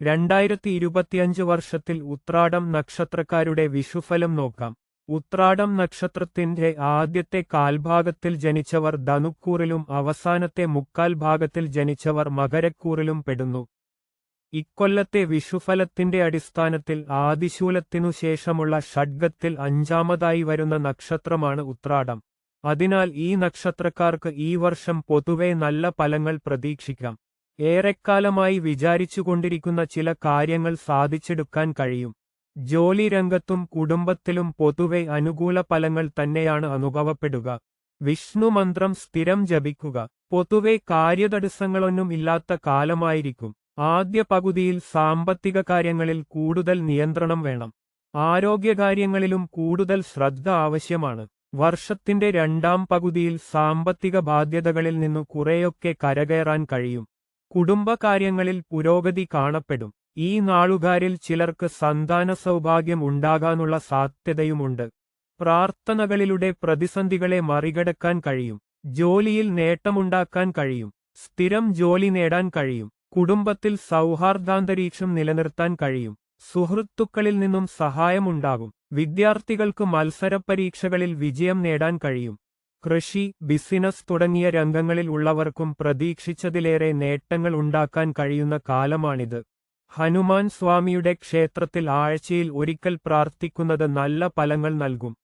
രണ്ടായിരത്തി ഇരുപത്തിയഞ്ച് വർഷത്തിൽ ഉത്രാടം നക്ഷത്രക്കാരുടെ വിഷുഫലം നോക്കാം. ഉത്രാടം നക്ഷത്രത്തിന്റെ ആദ്യത്തെ കാൽഭാഗത്തിൽ ജനിച്ചവർ ധനുക്കൂറിലും അവസാനത്തെ മുക്കാൽ ഭാഗത്തിൽ ജനിച്ചവർ മകരക്കൂറിലും പെടുന്നു. ഇക്കൊല്ലത്തെ വിഷുഫലത്തിന്റെ അടിസ്ഥാനത്തിൽ ആദിശൂലത്തിനു ശേഷമുള്ള ഷഡ്ഗത്തിൽ അഞ്ചാമതായി വരുന്ന നക്ഷത്രമാണ് ഉത്രാടം. അതിനാൽ ഈ നക്ഷത്രക്കാർക്ക് ഈ വർഷം പൊതുവെ നല്ല ഫലങ്ങൾ പ്രതീക്ഷിക്കാം. ഏറെക്കാലമായി വിചാരിച്ചുകൊണ്ടിരിക്കുന്ന ചില കാര്യങ്ങൾ സാധിച്ചെടുക്കാൻ കഴിയും. ജോലി രംഗത്തും കുടുംബത്തിലും പൊതുവെ അനുകൂല ഫലങ്ങൾ തന്നെയാണ് അനുഭവപ്പെടുക. വിഷ്ണു മന്ത്രം സ്ഥിരം ജപിക്കുക. പൊതുവെ കാര്യതടസ്സങ്ങളൊന്നും ഇല്ലാത്ത കാലമായിരിക്കും. ആദ്യ പകുതിയിൽ സാമ്പത്തിക കാര്യങ്ങളിൽ കൂടുതൽ നിയന്ത്രണം വേണം. ആരോഗ്യകാര്യങ്ങളിലും കൂടുതൽ ശ്രദ്ധ ആവശ്യമാണ്. വർഷത്തിന്റെ രണ്ടാം പകുതിയിൽ സാമ്പത്തിക ബാധ്യതകളിൽ നിന്നു കുറെയൊക്കെ കരകയറാൻ കഴിയും. കുടുംബകാര്യങ്ങളിൽ പുരോഗതി കാണപ്പെടും. ഈ നാളുകാരിൽ ചിലർക്ക് സന്താന സൗഭാഗ്യം ഉണ്ടാകാനുള്ള സാധ്യതയുമുണ്ട്. പ്രാർത്ഥനകളിലൂടെ പ്രതിസന്ധികളെ മറികടക്കാൻ കഴിയും. ജോലിയിൽ നേട്ടമുണ്ടാക്കാൻ കഴിയും. സ്ഥിരം ജോലി നേടാൻ കഴിയും. കുടുംബത്തിൽ സൗഹാർദ്ദാന്തരീക്ഷം നിലനിർത്താൻ കഴിയും. സുഹൃത്തുക്കളിൽ നിന്നും സഹായമുണ്ടാകും. വിദ്യാർത്ഥികൾക്ക് മത്സരപരീക്ഷകളിൽ വിജയം നേടാൻ കഴിയും. കൃഷി ബിസിനസ് തുടങ്ങിയ രംഗങ്ങളിൽ ഉള്ളവർക്കും പ്രതീക്ഷിച്ചതിലേറെ നേട്ടങ്ങൾ ഉണ്ടാക്കാൻ കഴിയുന്ന കാലമാണിത്. ഹനുമാൻ സ്വാമിയുടെ ക്ഷേത്രത്തിൽ ആഴ്ചയിൽ ഒരിക്കൽ പ്രാർത്ഥിക്കുന്നത് നല്ല ഫലങ്ങൾ നൽകും.